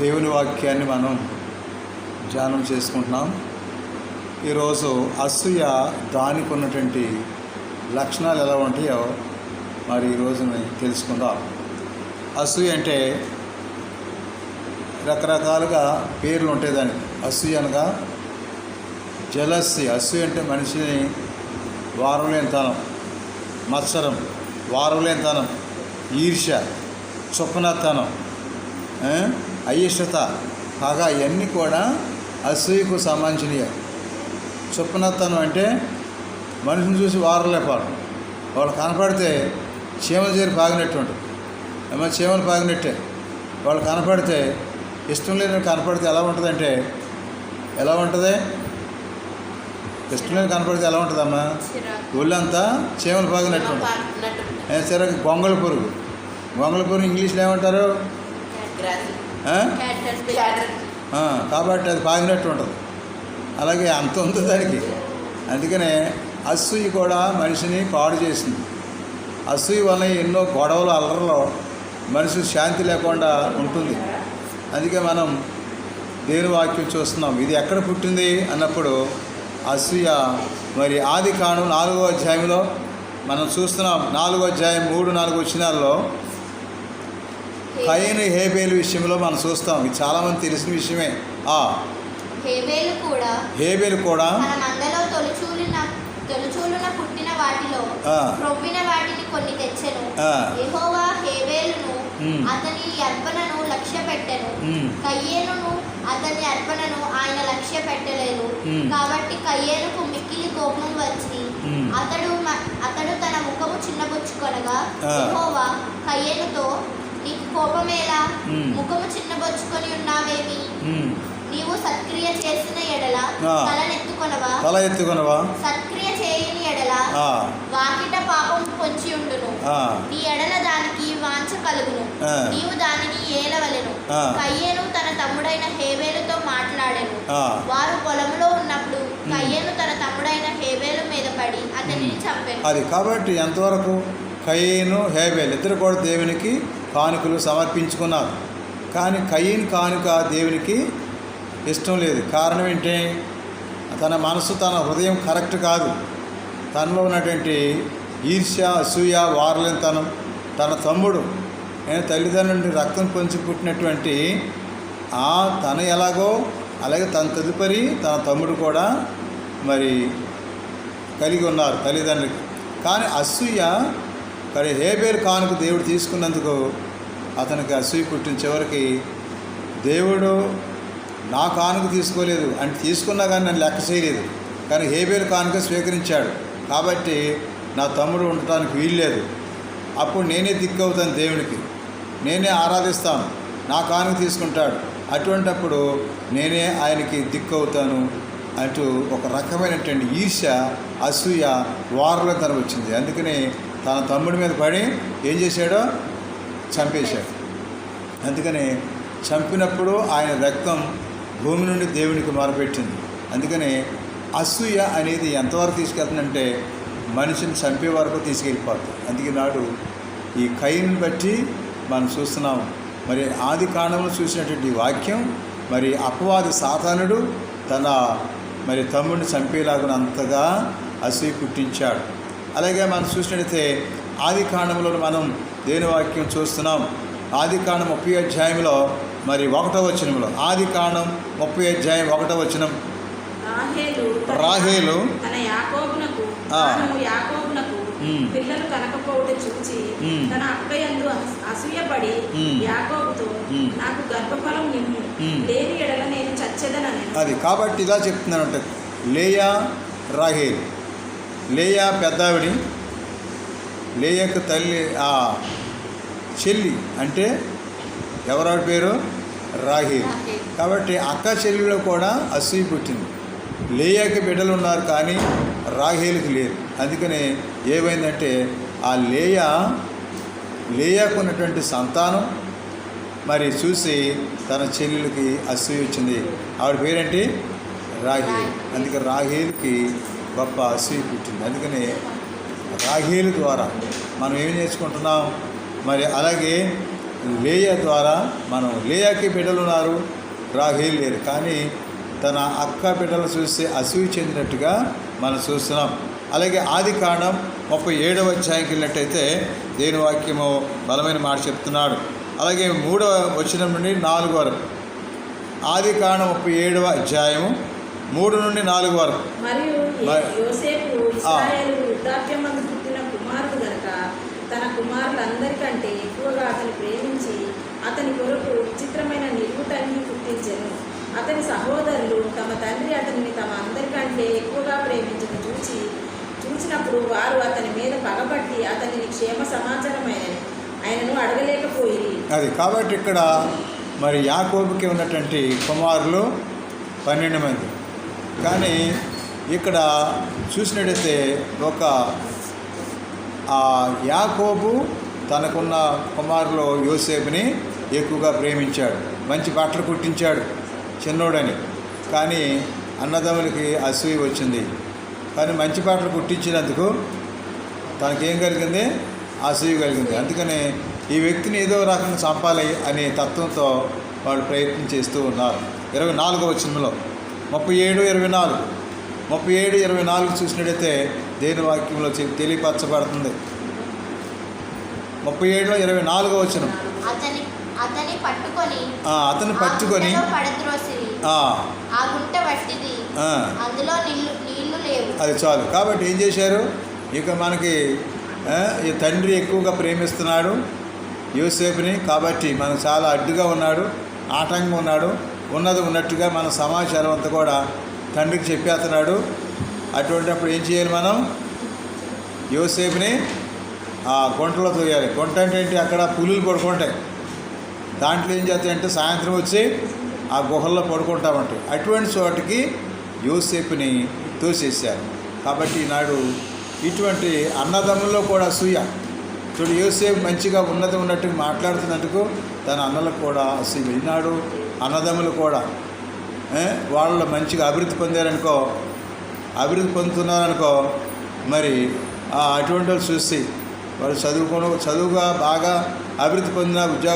దేవుని వాక్యాన్ని మనం ధ్యానం చేసుకుంటున్నాం. ఈరోజు అసూయ దానికి ఉన్నటువంటి లక్షణాలు ఎలా ఉంటాయో మరి ఈరోజు తెలుసుకుందాం. అసూయ అంటే రకరకాలుగా పేర్లు ఉంటాయి దానికి. అసూయ అనగా జలస్సి అసూయ అంటే మనిషిని వారలేనితనం మత్సరం వారలేనితనం ఈర్ష్య చొప్పనతనం అయిష్టత కాగా ఇవన్నీ కూడా అసూయకు సంబంధించినవి చొప్పనతనం అంటే మనిషిని చూసి వారలేపాడు వాళ్ళు కనపడితే చీమలు చేరి పాగినట్టు ఉంటుంది. ఏమో చీమలు పాగినట్టే. వాళ్ళు కనపడితే ఇష్టం లేని కనపడితే ఎలా ఉంటుందంటే ఎలా ఉంటుంది? ఇష్టం లేని కనపడితే ఎలా ఉంటుందమ్మా? ఒళ్ళంతా చీమలు పాగినట్టు ఉంటుంది. సరే గొంగళ పురుగు. గొంగళ పురుగు ఇంగ్లీష్లో ఏమంటారు? కాబట్టి అది పాగినట్టు ఉంటుంది. అలాగే అంత ఉంది దానికి. అందుకనే అసూయ కూడా మనిషిని పాడు చేసింది. అసూయ వల్ల ఎన్నో గొడవలు అల్లర్లో మనిషి శాంతి లేకుండా ఉంటుంది. అందుకే మనం దేని వాక్యం చూస్తున్నాం. ఇది ఎక్కడ పుట్టింది అన్నప్పుడు అసూయ మరి ఆది కాను నాలుగో అధ్యాయంలో మనం చూస్తున్నాం. నాలుగో అధ్యాయం మూడు నాలుగు వచ్చినాల్లో కయ్యను హేబేలు విషయంలో మనం చూస్తాం ఇది చాలామంది తెలిసిన విషయమే ఆ హేబేలు కూడా హేబేలు కూడా మందలో తొలిచూలిన తొలిచూలున పుట్టిన వాటిలో ఆ. ప్రొవ్విన వాటిని కొన్ని తెచ్చెను. యెహోవా హేబేలును. అతని అర్పణను లక్ష్య పెట్టెను ఉమ్. కయ్యేనును అతని అర్పణను ఆయన లక్ష్య పెట్టలేదు. కాబట్టి కయ్యేనుకు మిక్కిలి కోపం వచ్చి. అతడు అతడు తన ముఖము చిన్నబుచ్చుకొనగా. యెహోవా కయ్యేనుతో నీకు కోపమేలా. ముఖము చిన్నబుచ్చుకొని ఉన్నావేమి? నీవు సత్క్రియ చేసిన ఎడల. తలనెత్తుకొనవా? తల ఎత్తుకొనవా? సత్క్రియ చేయని ఎడల వాకిట పాపం పొంచి ఉండును. నీ ఎడల దానికి వాంఛ కలుగును. నీవు దానిని ఏలవలెను. కయ్యేను తన తమ్ముడైన హేబేలుతో మాట్లాడెను. వారు పొలంలో ఉన్నప్పుడు కయ్యేను తన తమ్ముడైన హేబేలు మీద పడి అతనిని చంపెను. అది కాబట్టి ఎంతవరకు? కయ్యను హేబేల్ ఇద్దరు కూడా దేవునికి కానుకలు సమర్పించుకున్నారు. కానీ కయ్యన్ కానుక దేవునికి ఇష్టం లేదు. కారణం ఏంటి? తన మనసు తన హృదయం కరెక్ట్ కాదు. తనలో ఉన్నటువంటి ఈర్ష్య అసూయ వారలేనితనం తన తమ్ముడు నేను తల్లిదండ్రుల నుండి రక్తం పొంచి పుట్టినటువంటి ఆ తన ఎలాగో అలాగే తన తదుపరి తన తమ్ముడు కూడా మరి కలిగి ఉన్నారు తల్లిదండ్రులకి. కానీ అసూయ మరి హేబేర్ కానుక దేవుడు తీసుకున్నందుకు అతనికి అసూయ పుట్టిన చివరికి దేవుడు నా కానుక తీసుకోలేదు. అంటే తీసుకున్నా కానీ నన్ను లెక్క చేయలేదు. కానీ హేబేలు కానుక స్వీకరించాడు. కాబట్టి నా తమ్ముడు ఉండటానికి వీల్లేదు. అప్పుడు నేనే దిక్కు అవుతాను దేవునికి. నేనే ఆరాధిస్తాను. నా కానుక తీసుకుంటాడు. అటువంటప్పుడు నేనే ఆయనకి దిక్కు అవుతాను అంటూ ఒక రకమైనటువంటి ఈర్ష అసూయ వారలో తన వచ్చింది. అందుకని తన తమ్ముడి మీద పడి ఏం చేశాడో చంపేశాడు అందుకని చంపినప్పుడు ఆయన రక్తం భూమి నుండి దేవునికి మొరపెట్టింది. అందుకని అసూయ అనేది ఎంతవరకు తీసుకెళ్తుందంటే మనిషిని చంపే వరకు తీసుకెళ్ళిపోతుంది అందుకే నాడు ఈ కయ్యను బట్టి మనం చూస్తున్నాం. మరి ఆది కాండంలో చూసినటువంటి వాక్యం మరి అపవాది సాధారణుడు తన మరి తమ్ముడిని చంపేలాగా అంతగా అసూయ పుట్టించాడు. అలాగే మనం చూసినట్లయితే ఆది కాండంలో మనం దేని వాక్యం చూస్తున్నాం ఆది కాండం ముప్పై అధ్యాయంలో మరి ఒకటో వచనంలో ఆది కాండం ముప్పై అధ్యాయం ఒకటో వచనం రాహేలు. పిల్లలు చూచి. తన అక్కయందు అస- అసూయపడి. యాకోబుతో. నాకు గర్భఫలం నిమ్ము. లేని ఎడల నేను చచ్చెదనని అది కాబట్టి ఇలా చెప్తున్నానంటే లేయా రాహేల్ లేయా పెద్దావిడి లేయకు తల్లి ఆ చెల్లి అంటే ఎవరాడి పేరు? రాహేల్. కాబట్టి అక్క చెల్లిలో కూడా అసూయ పుట్టింది. లేయాకి బిడ్డలు ఉన్నారు కానీ రాహేల్కి లేదు. అందుకని ఏమైందంటే ఆ లేయా లేయాకు ఉన్నటువంటి సంతానం మరి చూసి తన చెల్లెలకి అసూయ వచ్చింది. ఆవిడ పేరేంటి? రాహేల్. అందుకే రాహేల్కి గొప్ప అసూయ పుట్టింది. అందుకని రాహేలు ద్వారా మనం ఏం నేర్చుకుంటున్నాం మరి అలాగే లేయ ద్వారా మనం లేయాకి బిడ్డలు ఉన్నారు రాహేల్ లేరు. కానీ తన అక్క బిడ్డలు చూస్తే అసూయ చెందినట్టుగా మనం చూస్తున్నాం. అలాగే ఆది కాండం ముప్పై ఏడవ అధ్యాయంకి వెళ్ళినట్టయితే దేని వాక్యము బలమైన మాట చెప్తున్నాడు. అలాగే మూడవ వచనం నుండి నాలుగు వరకు. ఆది కాండం ముప్పై ఏడవ అధ్యాయము మూడు నుండి నాలుగు వరకు. రాజ్యమందు పుట్టిన కుమారుడు గనక తన కుమారులందరికంటే ఎక్కువగా అతని ప్రేమించి అతని కొరకు విచిత్రమైన నిలువుటన్ని పుట్టించెను. అతని సహోదరులు తమ తండ్రి అతనిని తమ అందరికంటే ఎక్కువగా ప్రేమించను చూచి చూసినప్పుడు వారు అతని మీద పగబట్టి అతనిని క్షేమ సమాచారమైన ఆయనను అడగలేకపోయి అది కాబట్టి ఇక్కడ మరి యాకోబుకి ఉన్నటువంటి కుమారులు పన్నెండు మంది. కానీ ఇక్కడ చూసినట్టయితే ఒక ఆ యాకోబు తనకున్న కుమారులో యోసేపుని ఎక్కువగా ప్రేమించాడు. మంచి బట్టలు కుట్టించాడు చిన్నోడని. కానీ అన్నదమ్ములకి అసూయ వచ్చింది. కానీ మంచి బట్టలు కుట్టించినందుకు తనకేం కలిగింది? అసూయ కలిగింది. అందుకని ఈ వ్యక్తిని ఏదో రకంగా చంపాలి అనే తత్వంతో వాళ్ళు ప్రయత్నం చేస్తూ ఉన్నారు. ఇరవై నాలుగో వచనంలో ముప్పై ఏడు ఇరవై నాలుగు. ముప్పై ఏడు ఇరవై నాలుగు చూసినట్టయితే దేని వాక్యంలో తెలియపరచబడుతుంది? ముప్పై ఏడులో ఇరవై నాలుగో వచనం. అతని పట్టుకొని అతను పట్టుకొని అది చాలు. కాబట్టి ఏం చేశారు? ఇక మనకి ఈ తండ్రి ఎక్కువగా ప్రేమిస్తున్నాడు యూసేఫ్ని కాబట్టి మనకు చాలా అడ్డుగా ఉన్నాడు ఆటంకంగా ఉన్నాడు ఉన్నది ఉన్నట్టుగా మన సమాచారం అంతా కూడా తండ్రికి చెప్పేస్తున్నాడు. అటువంటిప్పుడు ఏం చేయాలి మనం? యోసేపుని ఆ గుంటలో తోయాలి. గుంట అంటే ఏంటి? అక్కడ పులులు పడుకుంటాయి. దాంట్లో ఏం చేస్తాయంటే సాయంత్రం వచ్చి ఆ గుహల్లో పడుకుంటామంటాయి అటువంటి చోటికి యోసేపుని తోసేశారు. కాబట్టి ఈనాడు ఇటువంటి అన్నదమ్ముల్లో కూడా అసూయ చూడు యోసేపు మంచిగా ఉన్నది ఉన్నట్టుగా మాట్లాడుతున్నట్టుకు తన అన్నలకు కూడా అసూయ. ఈనాడు అన్నదమ్ములు కూడా వాళ్ళు మంచిగా అభివృద్ధి పొందారనుకో అభివృద్ధి పొందుతున్నారనుకో మరి ఆ అటువంటి వాళ్ళు చూసి వాళ్ళు చదువుకోను చదువుగా బాగా అభివృద్ధి పొందిన ఉద్యోగ